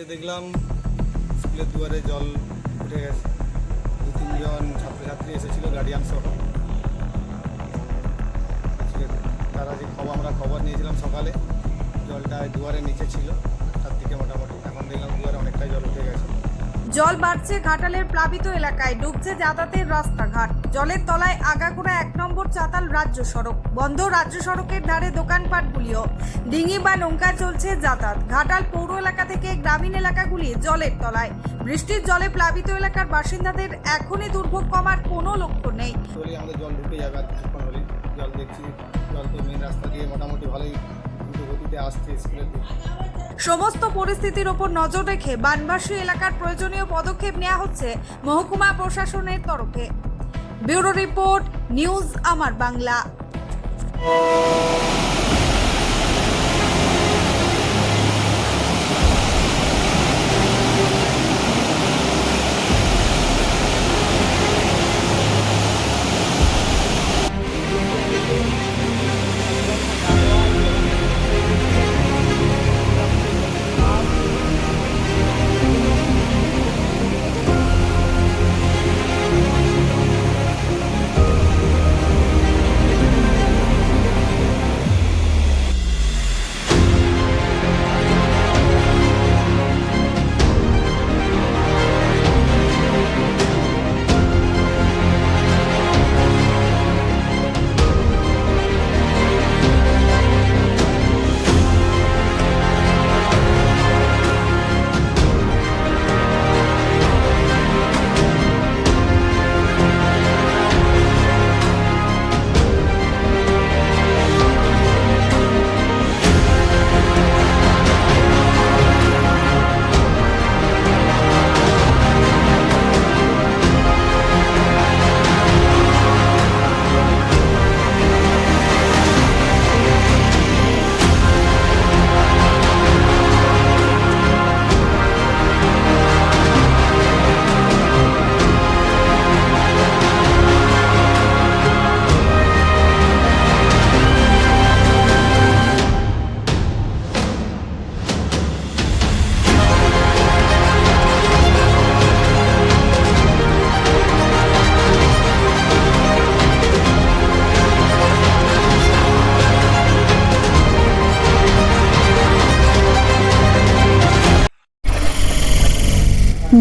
এসে দেখলাম স্কুলের দুয়ারে জল উঠে গেছে। দু তিনজন ছাত্রছাত্রী এসেছিল গার্ডিয়ান সহ। তারা যে খবর, আমরা খবর নিয়েছিলাম সকালে, জলটা দুয়ারে নিচে ছিল, তার দিকে মোটামুটি। এখন দেখলাম দুয়ারে অনেকটাই জল উঠে গেছে। জল বাড়ছে ঘাটালের প্লাবিত এলাকায়, ডুবছে যাতায়াতের রাস্তাঘাট। জলের তলায় আগাগোড়া এক নম্বর চাতাল রাজ্য সড়ক, বন্ধ রাজ্য সড়কের ধারে দোকানপাটগুলিও ডিঙি বা নৌকা চলছে যাতায়াত। ঘাটাল পৌর এলাকা থেকে গ্রামীণ এলাকাগুলি জলের তলায়। বৃষ্টির জলে প্লাবিত এলাকার বাসিন্দাদের এখনই দুর্ভোগ কমার কোনো লক্ষ্য নেই। জল ঢুকে জল দেখছি। জল তো মেন রাস্তা দিয়ে মোটামুটি ভালোই দ্রুত আসছে স্কুলের সমস্ত পরিস্থিতির ওপর নজর রেখে বানবাসী এলাকার প্রয়োজনীয় পদক্ষেপ নেওয়া হচ্ছে মহকুমা প্রশাসনের তরফে। ব্যুরো রিপোর্ট, নিউজ আমার বাংলা।